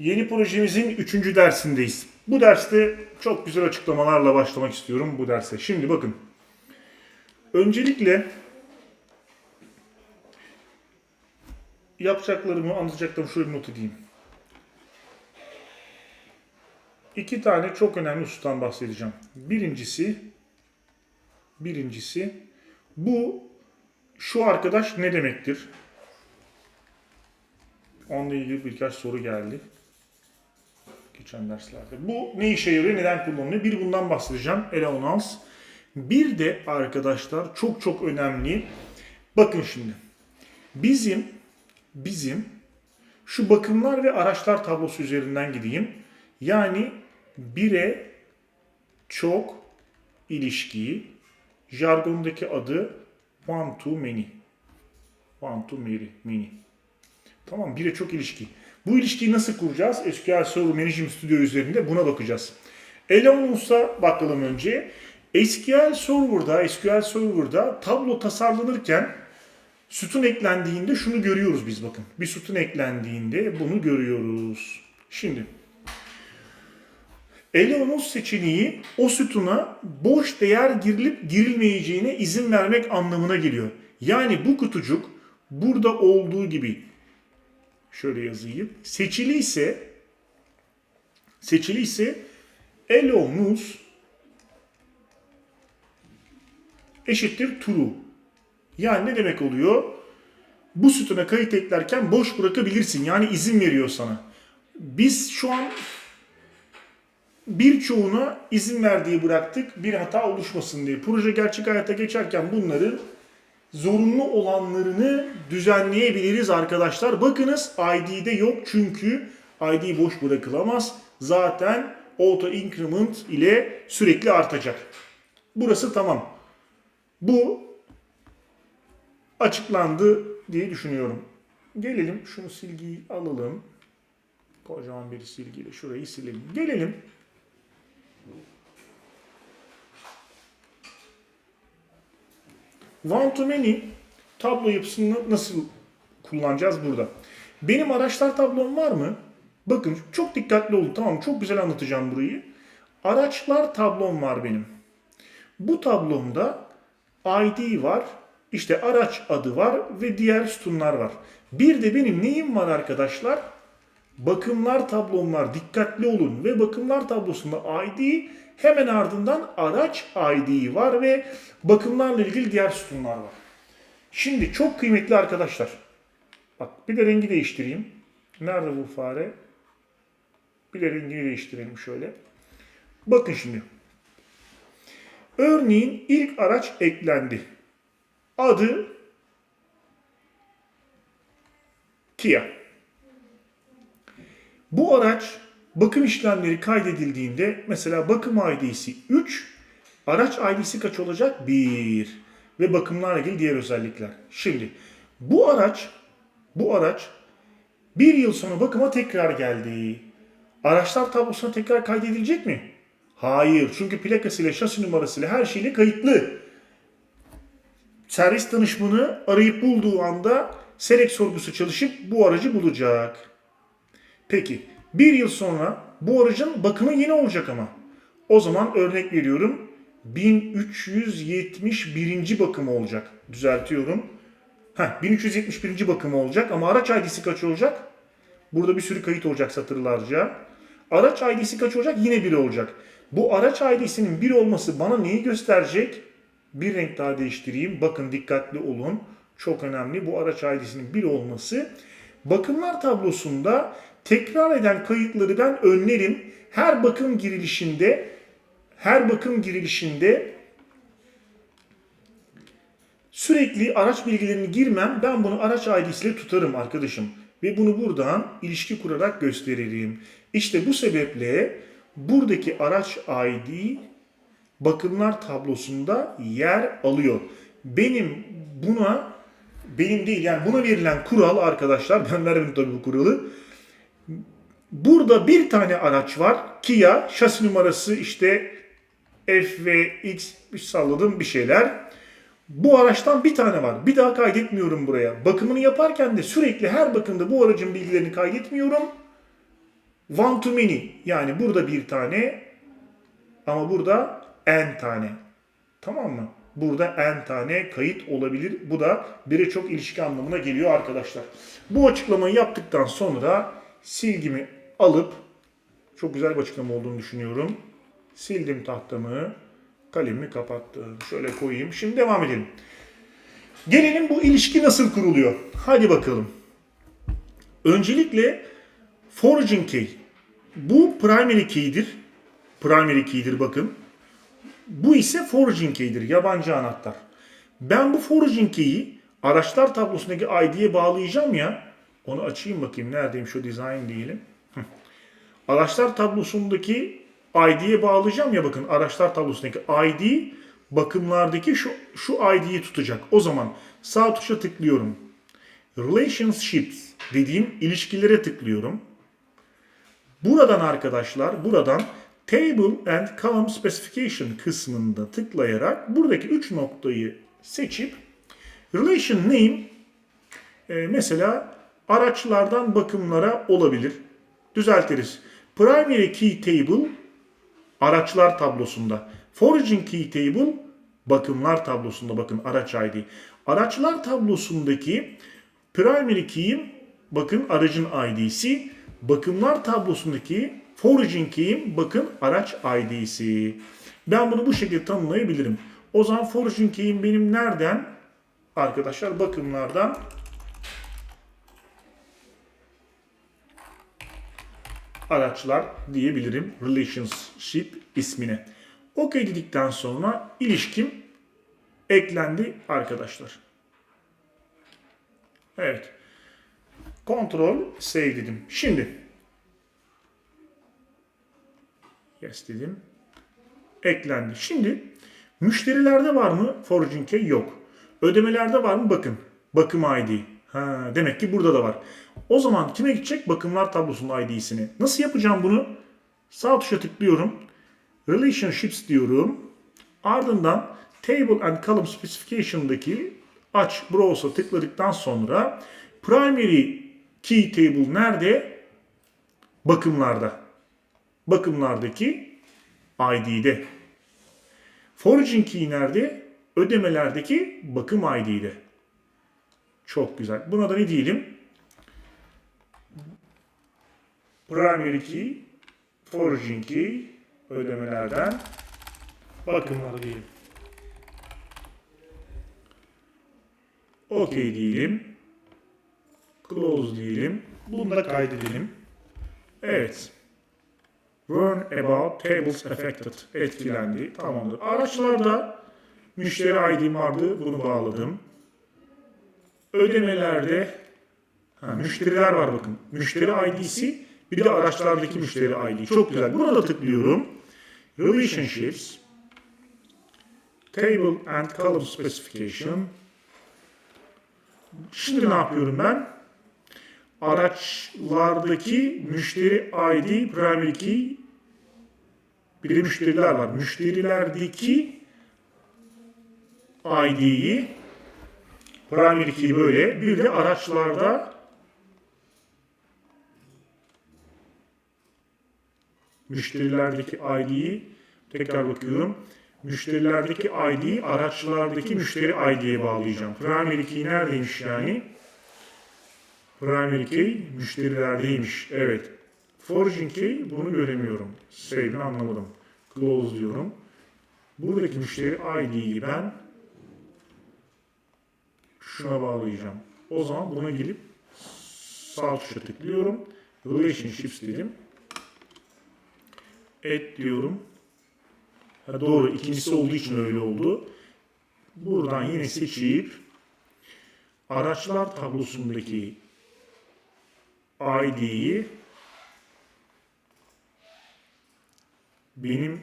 Yeni projemizin 3. dersindeyiz. Bu derste çok güzel açıklamalarla başlamak istiyorum bu derse. Şimdi bakın. Öncelikle yapacaklarımı, anlatacaklarımı şöyle bir not edeyim. İki tane çok önemli husustan bahsedeceğim. Birincisi, birincisi bu şu arkadaş ne demektir? Onunla ilgili birkaç soru geldi. Geçen derslerde. Bu ne işe yarıyor, neden kullanılıyor? Bir bundan bahsedeceğim. Eleonals. Bir de arkadaşlar çok çok önemli. Bakın şimdi. Bizim bizim şu bakımlar ve araçlar tablosu üzerinden gideyim. Yani bire çok ilişkiyi jargondaki adı one to many. One to many. many. Tamam bire çok ilişki. Bu ilişkiyi nasıl kuracağız? SQL Server Management Studio üzerinde buna bakacağız. Elements'a bakalım önce. SQL Server'da, SQL Server'da tablo tasarlanırken sütun eklendiğinde şunu görüyoruz biz bakın. Bir sütun eklendiğinde bunu görüyoruz. Şimdi Eleonus seçeneği o sütuna boş değer girilip girilmeyeceğine izin vermek anlamına geliyor. Yani bu kutucuk burada olduğu gibi şöyle yazayım. Seçili ise seçili ise Eleonus eşittir true. Yani ne demek oluyor? Bu sütuna kayıt eklerken boş bırakabilirsin. Yani izin veriyor sana. Biz şu an birçoğuna izin verdiği bıraktık bir hata oluşmasın diye. Proje gerçek hayata geçerken bunları zorunlu olanlarını düzenleyebiliriz arkadaşlar. Bakınız ID'de yok çünkü ID boş bırakılamaz. Zaten auto increment ile sürekli artacak. Burası tamam. Bu açıklandı diye düşünüyorum. Gelelim şunu silgiyi alalım. Kocaman bir silgiyle şurayı silelim. Gelelim One to many tablo yapısını nasıl kullanacağız burada? Benim araçlar tablom var mı? Bakın çok dikkatli olun tamam? Çok güzel anlatacağım burayı. Araçlar tablom var benim. Bu tablomda ID var, işte araç adı var ve diğer sütunlar var. Bir de benim neyim var arkadaşlar? Bakımlar tablom var. Dikkatli olun ve bakımlar tablosunda ID hemen ardından araç ID var ve bakımlarla ilgili diğer sütunlar var. Şimdi çok kıymetli arkadaşlar. Bak bir de rengi değiştireyim. Nerede bu fare? Bir de rengini değiştirelim şöyle. Bakın şimdi. Örneğin ilk araç eklendi. Adı Kia. Bu araç bakım işlemleri kaydedildiğinde mesela bakım ID'si 3, araç ID'si kaç olacak? 1 ve bakımlarla ilgili diğer özellikler. Şimdi bu araç bu araç bir yıl sonra bakıma tekrar geldi. Araçlar tablosuna tekrar kaydedilecek mi? Hayır. Çünkü plakasıyla, şasi numarasıyla her şeyle kayıtlı. Servis danışmanı arayıp bulduğu anda selek sorgusu çalışıp bu aracı bulacak. Peki bir yıl sonra bu aracın bakımı yeni olacak ama. O zaman örnek veriyorum 1371. bakımı olacak. Düzeltiyorum. Heh, 1371. bakımı olacak ama araç ID'si kaç olacak? Burada bir sürü kayıt olacak satırlarca. Araç ID'si kaç olacak? Yine 1 olacak. Bu araç ID'sinin 1 olması bana neyi gösterecek? Bir renk daha değiştireyim. Bakın dikkatli olun. Çok önemli. Bu araç ID'sinin 1 olması. Bakımlar tablosunda tekrar eden kayıtları ben önlerim. Her bakım girilişinde her bakım girilişinde sürekli araç bilgilerini girmem. Ben bunu araç ID'siyle tutarım arkadaşım. Ve bunu buradan ilişki kurarak gösteririm. İşte bu sebeple buradaki araç ID bakımlar tablosunda yer alıyor. Benim buna benim değil yani buna verilen kural arkadaşlar ben vermedim tabii bu kuralı. Burada bir tane araç var. Kia şasi numarası işte F ve X salladım bir şeyler. Bu araçtan bir tane var. Bir daha kaydetmiyorum buraya. Bakımını yaparken de sürekli her bakımda bu aracın bilgilerini kaydetmiyorum. One to many yani burada bir tane ama burada n tane. Tamam mı? Burada n tane kayıt olabilir. Bu da bire çok ilişki anlamına geliyor arkadaşlar. Bu açıklamayı yaptıktan sonra silgimi alıp çok güzel bir açıklama olduğunu düşünüyorum. Sildim tahtamı. Kalemimi kapattım. Şöyle koyayım. Şimdi devam edelim. Gelelim bu ilişki nasıl kuruluyor? Hadi bakalım. Öncelikle foraging key. Bu primary key'dir. Primary key'dir bakın. Bu ise foraging key'dir. Yabancı anahtar. Ben bu foraging key'i araçlar tablosundaki ID'ye bağlayacağım ya. Onu açayım bakayım. Neredeyim? Şu design diyelim. Araçlar tablosundaki ID'ye bağlayacağım ya bakın. Araçlar tablosundaki ID bakımlardaki şu, şu ID'yi tutacak. O zaman sağ tuşa tıklıyorum. Relationships dediğim ilişkilere tıklıyorum. Buradan arkadaşlar, buradan Table and Column Specification kısmında tıklayarak buradaki 3 noktayı seçip Relation Name e, mesela araçlardan bakımlara olabilir. Düzeltiriz. Primary Key Table araçlar tablosunda. Foraging Key Table bakımlar tablosunda bakın araç ID. Araçlar tablosundaki primary key'im bakın aracın ID'si. Bakımlar tablosundaki foraging key'im bakın araç ID'si. Ben bunu bu şekilde tanımlayabilirim. O zaman foraging key'im benim nereden? Arkadaşlar bakımlardan araçlar diyebilirim relationship ismine. OK dedikten sonra ilişkim eklendi arkadaşlar. Evet. Kontrol save dedim. Şimdi yes dedim. Eklendi. Şimdi müşterilerde var mı foraging key? Yok. Ödemelerde var mı? Bakın. Bakım ID. Ha, demek ki burada da var. O zaman kime gidecek? Bakımlar tablosunun ID'sini. Nasıl yapacağım bunu? Sağ tuşa tıklıyorum. Relationships diyorum. Ardından Table and Column Specification'daki aç browser'a tıkladıktan sonra primary key table nerede? Bakımlarda. Bakımlardaki ID'de. Foraging key nerede? Ödemelerdeki bakım ID'de. Çok güzel. Buna da ne diyelim? Primary key, foraging key, ödemelerden bakımları diyelim. OK diyelim. Close diyelim. Bunu da kaydedelim. Evet. Learn about tables affected. Etkilendi. Tamamdır. Araçlarda müşteri ID'm vardı. Bunu bağladım. Ödemelerde ha, müşteriler var bakın. Müşteri ID'si bir de araçlardaki müşteri ID. Çok güzel. Buna da tıklıyorum. Relationships Table and Column Specification Şimdi ne yapıyorum ben? Araçlardaki müşteri ID, primary key, bir de müşteriler var. Müşterilerdeki ID'yi, primary key böyle, bir de araçlarda müşterilerdeki ID'yi tekrar bakıyorum. Müşterilerdeki ID'yi araçlardaki müşteri ID'ye bağlayacağım. Primary key neredeymiş yani? Primary key müşterilerdeymiş. Evet. Foraging key bunu göremiyorum. Save'ini anlamadım. Close diyorum. Buradaki müşteri ID'yi ben şuna bağlayacağım. O zaman buna gelip sağ tuşa tıklıyorum. Relationships dedim. Add diyorum. Ha, doğru ikincisi olduğu için öyle oldu. Buradan yine seçip araçlar tablosundaki ID'yi benim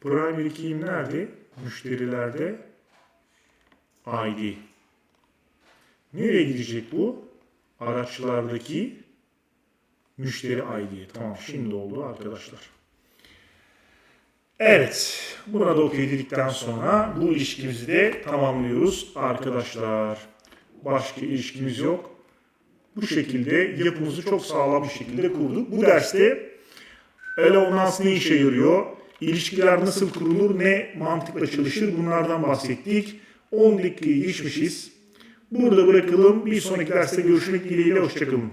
primary key'im nerede? Müşterilerde ID. Nereye gidecek bu? Araçlardaki müşteri ID'ye. Tamam şimdi oldu arkadaşlar. Evet. Buna da okey dedikten sonra bu ilişkimizi de tamamlıyoruz arkadaşlar. Başka ilişkimiz yok. bu şekilde yapımızı çok sağlam bir şekilde kurduk. Bu derste Eleonans ne işe yarıyor? İlişkiler nasıl kurulur? Ne mantıkla çalışır? Bunlardan bahsettik. 10 dakikayı geçmişiz. Burada bırakalım. Bir sonraki derste görüşmek dileğiyle. Hoşçakalın.